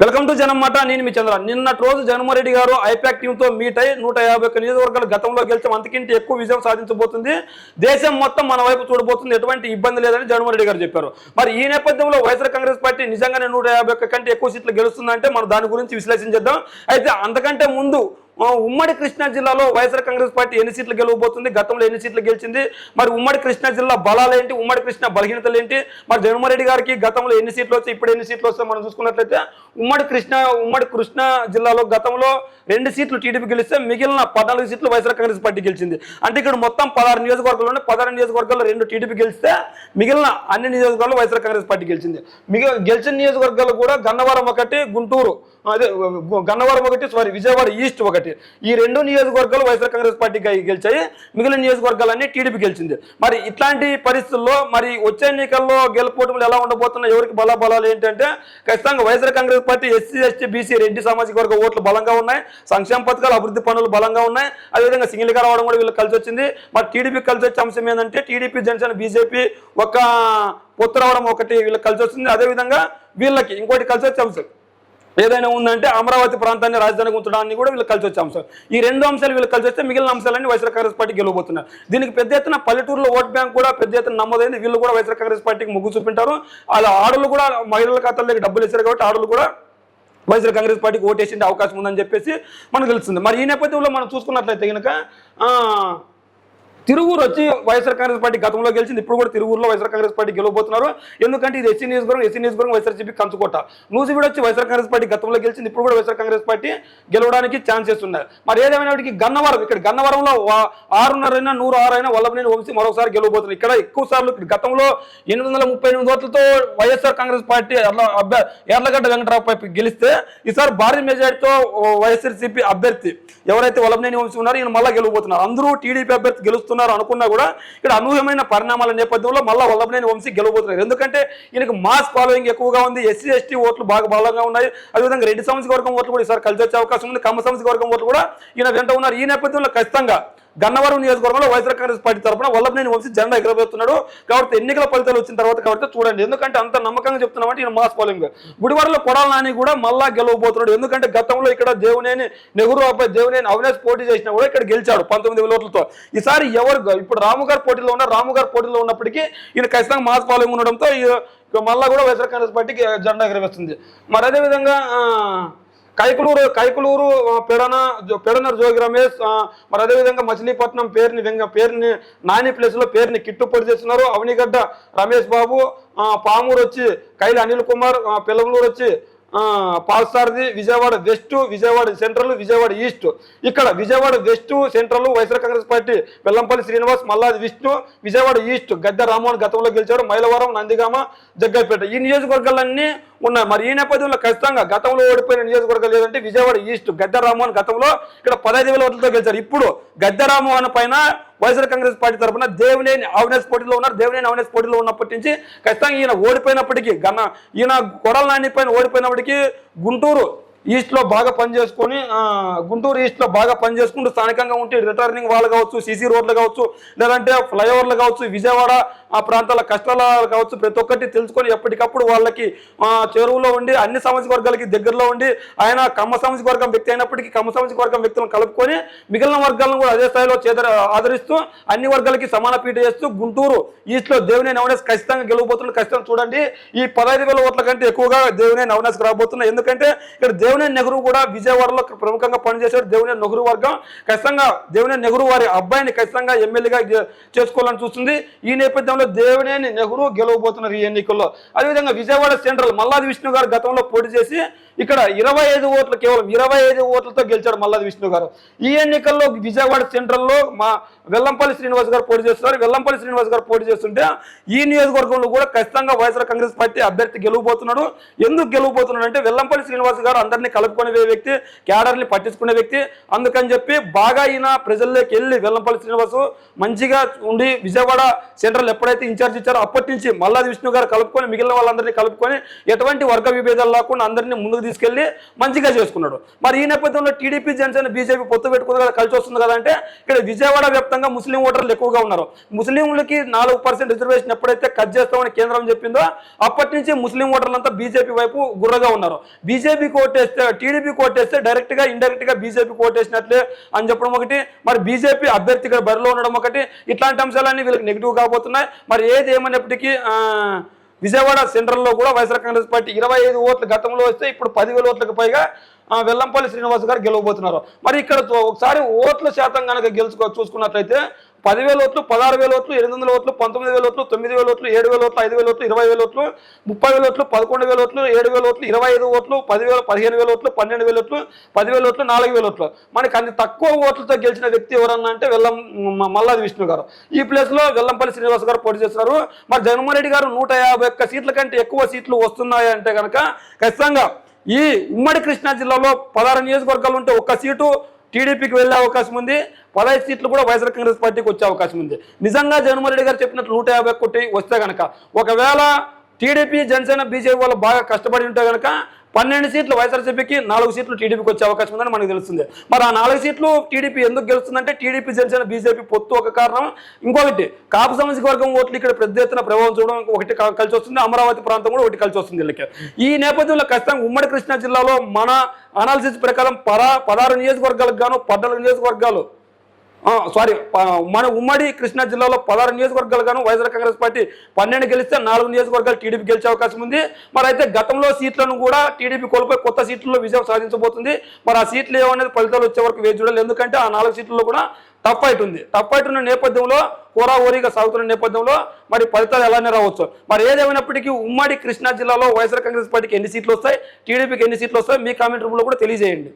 Welcome to జనమాట నేను మీ చంద్ర. నిన్నటి రోజు జగన్మోహన్ రెడ్డి గారు ఐపాక్ టీంతో మీట్ అయి నూట యాభై ఒక్క నియోజకవర్గాలు గతంలో గెలిచాం అంతకింటే ఎక్కువ విజయం సాధించబోతుంది. దేశం మొత్తం మన వైపు చూడబోతుంది. ఎటువంటి ఇబ్బంది లేదని జగన్మోహన్ రెడ్డి గారు చెప్పారు. మరి ఈ నేపథ్యంలో వైఎస్ఆర్ కాంగ్రెస్ పార్టీ నిజంగానే నూట యాభై కంటే ఎక్కువ సీట్లు గెలుస్తుందంటే మనం దాని గురించి విశ్లేషించేద్దాం అయితే అంతకంటే ముందు ఉమ్మడి కృష్ణా జిల్లాలో వైఎస్ఆర్ కాంగ్రెస్ పార్టీ ఎన్ని సీట్లు గెలవబోతుంది? గతంలో ఎన్ని సీట్లు గెలిచింది? మరి ఉమ్మడి కృష్ణా జిల్లా బలాలు ఏంటి ఉమ్మడి కృష్ణా బలహీనతలు ఏంటి మరి జగన్మోహన్ రెడ్డి గారికి గతంలో ఎన్ని సీట్లు వచ్చాయి? ఇప్పుడు ఎన్ని సీట్లు వస్తాయి? మనం చూసుకున్నట్లయితే ఉమ్మడి కృష్ణా ఉమ్మడి కృష్ణా జిల్లాలో గతంలో రెండు సీట్లు టీడీపీ గెలిస్తే మిగిలిన పద్నాలుగు సీట్లు వైఎస్ఆర్ కాంగ్రెస్ పార్టీ గెలిచింది. అంటే ఇక్కడ మొత్తం పదహారు నియోజకవర్గాల్లో పదహారు నియోజకవర్గాల్లో రెండు టీడీపీ గెలిస్తే మిగిలిన అన్ని నియోజకవర్గాల్లో వైఎస్ఆర్ కాంగ్రెస్ పార్టీ గెలిచింది. మిగిలిన గెలిచిన నియోజకవర్గాలు కూడా గన్నవరం ఒకటి గుంటూరు అదే గన్నవరం ఒకటి సారీ విజయవాడ ఈస్ట్ ఒకటి. ఈ రెండు నియోజకవర్గాలు వైఎస్ఆర్ కాంగ్రెస్ పార్టీ గెలిచాయి. మిగిలిన నియోజకవర్గాలన్నీ టీడీపీ గెలిచింది. మరి ఇట్లాంటి పరిస్థితుల్లో మరి వచ్చే ఎన్నికల్లో గెలుపోటములు ఎలా ఉండబోతున్నాయి ఎవరికి బల బలాలు ఏంటంటే ఖచ్చితంగా YSR Congress party SC ST BC Reddy సామాజిక వర్గ ఓట్లు బలంగా ఉన్నాయి. సంక్షేమ పథకాలు అభివృద్ధి పనులు బలంగా ఉన్నాయి. అదేవిధంగా సింగిల్గా రావడం కూడా వీళ్ళకి కలిసి వచ్చింది మరి టీడీపీ కలిసి వచ్చే అంశం ఏంటంటే టీడీపీ జనసేన బీజేపీ ఒక పొత్తు రావడం ఒకటి వీళ్ళకి కలిసి వస్తుంది అదేవిధంగా వీళ్ళకి ఇంకోటి కలిసి వచ్చే అంశం ఏదైనా ఉందంటే అమరావతి ప్రాంతాన్ని రాజధానికి ఉంచడాన్ని కూడా వీళ్ళు కలిసి వచ్చే అంశం ఈ రెండు అంశాలు వీళ్ళు కలిసి వస్తే మిగిలిన అంశాలన్నీ వైఎస్ఆర్ కాంగ్రెస్ పార్టీ గెలవబోతున్నారు. దీనికి పెద్ద ఎత్తున పల్లెటూరులో ఓట్ బ్యాంక్ కూడా పెద్ద ఎత్తున నమోదైంది. వీళ్ళు కూడా వైఎస్ఆర్ కాంగ్రెస్ పార్టీకి మొగ్గు చూపింటారు అలా ఆడలు కూడా మహిళల ఖాతాల్లోకి డబ్బులు ఇచ్చారు కాబట్టి ఆడలు కూడా వైఎస్ఆర్ కాంగ్రెస్ పార్టీకి ఓటేసే అవకాశం ఉందని చెప్పేసి మనకు తెలుస్తుంది. మరి ఈ నేపథ్యంలో మనం చూసుకున్నట్లయితే కనుక ఆ, తిరుగురు వచ్చి వైఎస్ఆర్ కాంగ్రెస్ పార్టీ గతంలో గెలిచింది ఇప్పుడు కూడా తిరుగురులో వైఎస్ఆర్ కాంగ్రెస్ పార్టీ గెలవబోతున్నారు. ఎందుకంటే ఇది ఎస్సీ నియోజకవర్గం ఎస్సీ నియోజకవర్గం వైఎస్ఆర్సీపీ కంచుకోట. నూజివీడు వచ్చి వైఎస్ఆర్ కాంగ్రెస్ పార్టీ గతంలో గెలిచింది ఇప్పుడు కూడా వైఎస్ఆర్ కాంగ్రెస్ పార్టీ గెలవడానికి ఛాన్సెస్ ఉన్నాయి. మరి ఏదేమైనప్పటికీ గన్నవరం ఇక్కడ గన్నవరంలో ఆరున్నర అయినా నూరు ఆరైనా వల్లభనేని వంశీ మరోసారి గెలవబోతున్నారు. ఇక్కడ ఎక్కువ సార్లు ఇక్కడ గతంలో ఎనిమిది వందల ముప్పై ఎనిమిది ఓట్లతో YSR Congress party Yarlagadda Venkata Rao గెలిస్తే ఈసారి భారీ మెజార్టీతో వైఎస్ఆర్సీపీ అభ్యర్థి ఎవరైతే వల్లభనేని వంశీ ఉన్నారో ఈయన మళ్ళీ గెలవబోతున్నారు. అందరూ టీడీపీ అభ్యర్థి గెలుస్తున్నారు అనుకున్నా కూడా ఇక్కడ అనూహ్యమైన పరిణామాల నేపథ్యంలో మళ్ళీ వల్లభనేని వంశీ గెలవబోతున్నారు. ఎందుకంటే ఈయనకి మాస్ ఫాలోయింగ్ ఎక్కువగా ఉంది ఎస్సీ ఎస్టీ ఓట్లు బాగా బలంగా ఉన్నాయి. అదేవిధంగా రెడ్డి సామాజిక వర్గం ఓట్లు కూడా ఈసారి కలిసి వచ్చే అవకాశం ఉంది. కమ్మ సామాజిక వర్గం ఓట్లు కూడా ఈయన వెంట ఉన్నారు. ఈ నేపథ్యంలో ఖచ్చితంగా గన్నవరం నియోజకవర్గంలో వైఎస్ఆర్ కాంగ్రెస్ పార్టీ తరఫున వల్లభనేని వంశీ జెండా ఎగరబోతున్నాడు కాబట్టి ఎన్నికల ఫలితాలు వచ్చిన తర్వాత కాబట్టి చూడండి. ఎందుకంటే అంత నమ్మకంగా చెప్తున్నామంటే ఈయన మాస్ ఫాలోయింగ్ గుడివాడలో కొడాల నాని కూడా మళ్ళా గెలవబోతున్నాడు. ఎందుకంటే గతంలో ఇక్కడ దేవునేని నెహ్రూ అబ్బాయి దేవునేని అవినాష్ పోటీ చేసినా కూడా ఇక్కడ గెలిచాడు పంతొమ్మిది ఓట్లతో. ఈసారి ఎవరు ఇప్పుడు రాము గారు పోటీలో ఉన్న రాము గారు పోటీలో ఉన్నప్పటికీ ఈయన ఖచ్చితంగా మాస్ ఫాలోయింగ్ ఉండడంతో ఈ- మళ్ళా కూడా వైఎస్ఆర్ కాంగ్రెస్ పార్టీకి జెండా ఎగరవేస్తుంది. మరి అదేవిధంగా కైకులూరు కైకులూరు పెడన జో- పెడన జోగి రమేష్ మరి అదేవిధంగా మచిలీపట్నం పేరుని వెంగ పేరుని నాని ప్లేస్లో పేరుని కిట్టుపడి చేస్తున్నారు. అవనిగడ్డ రమేష్ బాబు పామూరు వచ్చి కైలి అనిల్ కుమార్ పిల్లలూరు వచ్చి పాల్సార్ది Vijayawada west Vijayawada central Vijayawada east. ఇక్కడ Vijayawada west central YSR Congress party Vellampalli Srinivas Malladi Vishnu Vijayawada east Gadde Rammohan గతంలో గెలిచారు. మైలవరం నందిగామ జగ్గైపేట. ఈ నియోజకవర్గాలన్నీ ఉన్నాయి మరి ఈ నేపథ్యంలో ఖచ్చితంగా గతంలో ఓడిపోయిన నియోజకవర్గాలు ఏదంటే విజయవాడ ఈస్ట్ గద్దరామోహన్ గతంలో ఇక్కడ పదహైదు వేల ఓట్లతో గెలిచారు. ఇప్పుడు గద్దె రామ్మోహన్ పైన వైఎస్ఆర్ కాంగ్రెస్ పార్టీ తరఫున దేవినేని అవినాష్ పోటీలో ఉన్నారు. దేవినేని అవినాష్ పోటీలో ఉన్నప్పటి నుంచి ఖచ్చితంగా ఈయన ఓడిపోయినప్పటికీ గన్న ఈయన కొడల నాని పైన ఓడిపోయినప్పటికీ గుంటూరు ఈస్ట్లో బాగా పనిచేసుకొని గుంటూరు ఈస్ట్లో బాగా పనిచేసుకుంటూ స్థానికంగా ఉంటే రిటర్నింగ్ వాళ్ళు కావచ్చు సీసీ రోడ్లు కావచ్చు లేదంటే ఫ్లైఓవర్లు కావచ్చు విజయవాడ ఆ ప్రాంతాల కష్టాలు కావచ్చు ప్రతి ఒక్కటి తెలుసుకొని ఎప్పటికప్పుడు వాళ్ళకి చెరువులో ఉండి అన్ని సామాజిక వర్గాలకి దగ్గరలో ఉండి ఆయన కమ్మ సామాజిక వర్గం వ్యక్తి అయినప్పటికీ కమ్మ సామాజిక వర్గం వ్యక్తులను కలుపుకొని మిగిలిన వర్గాలను కూడా అదే స్థాయిలో చేదర ఆదరిస్తూ అన్ని వర్గాలకి సమాన పీట చేస్తూ గుంటూరు ఈస్ట్లో దేవినే నవనేసి ఖచ్చితంగా గెలవబోతున్నారు ఖచ్చితంగా చూడండి. ఈ పదహైదు వేల ఓట్ల కంటే ఎక్కువగా దేవినే నవనేసి రాబోతున్నాయి ఎందుకంటే ఇక్కడ దేవుని నెహ్రూ కూడా విజయవాడలో ప్రముఖంగా పనిచేశాడు. దేవుని నెహ్రూ వర్గం ఖచ్చితంగా దేవుని నెహ్రూ వారి అబ్బాయిని ఖచ్చితంగా ఎమ్మెల్యేగా చేసుకోవాలని చూస్తుంది. ఈ నేపథ్యంలో దేవినేని నెహ్రూ గెలవబోతున్నారు ఈ ఎన్నికల్లో. అదేవిధంగా విజయవాడ సెంట్రల్ మల్లాది విష్ణు గారు గతంలో పోటీ చేసి ఇక్కడ ఇరవై ఐదు ఓట్లు కేవలం ఇరవై ఐదు ఓట్లతో గెలిచాడు మల్లాది విష్ణు గారు. ఈ ఎన్నికల్లో విజయవాడ సెంట్రల్లో మా వెల్లంపల్లి శ్రీనివాస్ గారు పోటీ చేస్తున్నారు. వెల్లంపల్లి శ్రీనివాస్ గారు పోటీ చేస్తుంటే ఈ నియోజకవర్గంలో కూడా ఖచ్చితంగా వైఎస్ఆర్ కాంగ్రెస్ పార్టీ అభ్యర్థి గెలవబోతున్నాడు. ఎందుకు గెలవబోతున్నాడు అంటే వెల్లంపల్లి శ్రీనివాస్ గారు అందరినీ క్యాడర్ని కలుపుకునే వ్యక్తి క్యాడర్ని పట్టించుకునే వ్యక్తి. అందుకని చెప్పి బాగా ఈయన ప్రజల్లోకి వెళ్ళి వెల్లంపల్లి శ్రీనివాసు మంచిగా ఉండి విజయవాడ సెంట్రల్ ఎప్పుడైతే ఇన్ఛార్జ్ ఇచ్చారో అప్పటి నుంచి మల్లాది విష్ణు గారు కలుపుకొని మిగిలిన వాళ్ళందరినీ కలుపుకొని ఎటువంటి వర్గ విభేదాలు లేకుండా అందరినీ ముందుకు తీసుకెళ్ళి మంచిగా చేసుకున్నాడు. మరి ఈ నేపథ్యంలో టీడీపీ జనసేన బీజేపీ పొత్తు పెట్టుకుంది కదా కలిసి వస్తుంది కదా అంటే ఇక్కడ విజయవాడ వ్యాప్తంగా ముస్లిం ఓటర్లు ఎక్కువగా ఉన్నారు. ముస్లింలకి నాలుగు పర్సెంట్ రిజర్వేషన్ ఎప్పుడైతే కట్ చేస్తామని కేంద్రం చెప్పిందో అప్పటి నుంచి ముస్లిం ఓటర్లంతా బీజేపీ వైపు గుర్రగా ఉన్నారు. బీజేపీకి ఓటేస్తే కోటేస్తే టీడీపీ కోటేస్తే డైరెక్ట్గా ఇండైరెక్ట్గా బీజేపీ కోటేసినట్లే అని చెప్పడం ఒకటి. మరి బీజేపీ అభ్యర్థిగా బరిలో ఉండడం ఒకటి. ఇట్లాంటి అంశాలన్నీ వీళ్ళకి నెగిటివ్ కాబోతున్నాయి. మరి ఏది ఏమైనప్పటికీ విజయవాడ సెంట్రల్లో కూడా వైఎస్ఆర్ కాంగ్రెస్ పార్టీ ఇరవై ఐదు ఓట్లు గతంలో వస్తే ఇప్పుడు పదివేల ఓట్లకు పైగా వెల్లంపల్లి శ్రీనివాస్ గారు గెలవబోతున్నారు. మరి ఇక్కడ ఒకసారి ఓట్ల శాతం కనుక గెలుచుకో చూసుకున్నట్లయితే పదివేల ఓట్లు పదహారు వేల ఓట్లు ఎనిమిది వందల ఓట్లు పంతొమ్మిది వేల ఓట్లు తొమ్మిది వేల ఓట్లు ఏడు వేల ఓట్లు ఐదు వేల ఓట్లు ఇరవై వేల ఓట్లు ముప్పై వేల ఓట్లు పదకొండు వేల ఓట్లు ఏడు వేల ఓట్లు ఇరవై ఐదు ఓట్లు పదివేల పదిహేను వేల ఓట్లు పన్నెండు వేల ఓట్లు పదివేల ఓట్లు నాలుగు వేల ఓట్లు మనకి అన్ని తక్కువ ఓట్లతో గెలిచిన వ్యక్తి ఎవరన్నా అంటే వెల్లం మల్లాది విష్ణు గారు ఈ ప్లేస్లో వెల్లంపల్లి శ్రీనివాస్ గారు పోటీ చేస్తున్నారు మరి జగన్మోహన్ రెడ్డి గారు నూట యాభై ఒక్క సీట్ల కంటే ఎక్కువ సీట్లు వస్తున్నాయి అంటే కనుక ఖచ్చితంగా ఈ ఉమ్మడి కృష్ణా జిల్లాలో పదహారు నియోజకవర్గాలు ఉంటే ఒక్క సీటు టీడీపీకి వెళ్ళే అవకాశం ఉంది. పదహైదు సీట్లు కూడా వైఎస్ఆర్ కాంగ్రెస్ పార్టీకి వచ్చే అవకాశం ఉంది. నిజంగా జగన్మోహన్ రెడ్డి గారు చెప్పినట్లు నూట యాభై ఒకటి వస్తే కనుక ఒకవేళ టీడీపీ జనసేన బీజేపీ వాళ్ళు బాగా కష్టపడి ఉంటే కనుక పన్నెండు సీట్లు వైఎస్ఆర్సీపీకి నాలుగు సీట్లు టీడీపీకి వచ్చే అవకాశం ఉందని మనకు తెలుస్తుంది. మరి ఆ నాలుగు సీట్లు టీడీపీ ఎందుకు గెలుస్తుందంటే టీడీపీ గెలిచిన బీజేపీ పొత్తు ఒక కారణం. ఇంకొకటి కాపు సామాజిక వర్గం ఓట్లు ఇక్కడ పెద్ద ఎత్తున ప్రభావం చూడడం ఒకటి కలిసి వస్తుంది. అమరావతి ప్రాంతం కూడా ఒకటి కలిసి వస్తుంది వీళ్ళకి. ఈ నేపథ్యంలో ఖచ్చితంగా ఉమ్మడి కృష్ణా జిల్లాలో మన అనాలిసిస్ ప్రకారం పరా పదహారు నియోజకవర్గాలకు గాను పద్నాలుగు నియోజకవర్గాలు సారీ మన ఉమ్మడి కృష్ణా జిల్లాలో పదహారు నియోజకవర్గాలు గాను వైఎస్ఆర్ కాంగ్రెస్ పార్టీ పన్నెండు గెలిస్తే నాలుగు నియోజకవర్గాలు టీడీపీ గెలిచే అవకాశం ఉంది. మరి అయితే గతంలో సీట్లను కూడా టీడీపీ కోల్పోయి కొత్త సీట్లలో విజయం సాధించబోతుంది. మరి ఆ సీట్లు ఏమనేది ఫలితాలు వచ్చే వరకు వేచి చూడాలి. ఎందుకంటే ఆ నాలుగు సీట్లలో కూడా టఫ్ ఫైట్ ఉంది. టఫ్ ఫైట్ ఉన్న నేపథ్యంలో ఓరిగా సాగుతున్న నేపథ్యంలో మరి ఫలితాలు ఎలానే రావచ్చు. మరి ఏదేమైనప్పటికీ ఉమ్మడి కృష్ణా జిల్లాలో వైఎస్ఆర్ కాంగ్రెస్ పార్టీకి ఎన్ని సీట్లు వస్తాయి టీడీపీకి ఎన్ని సీట్లు వస్తాయి మీ కామెంట్ రూమ్లో కూడా తెలియజేయండి.